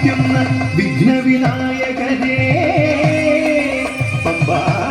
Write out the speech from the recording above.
സാധിക്കുന്ന വിഘ്നവിനായകനേ. പമ്പാ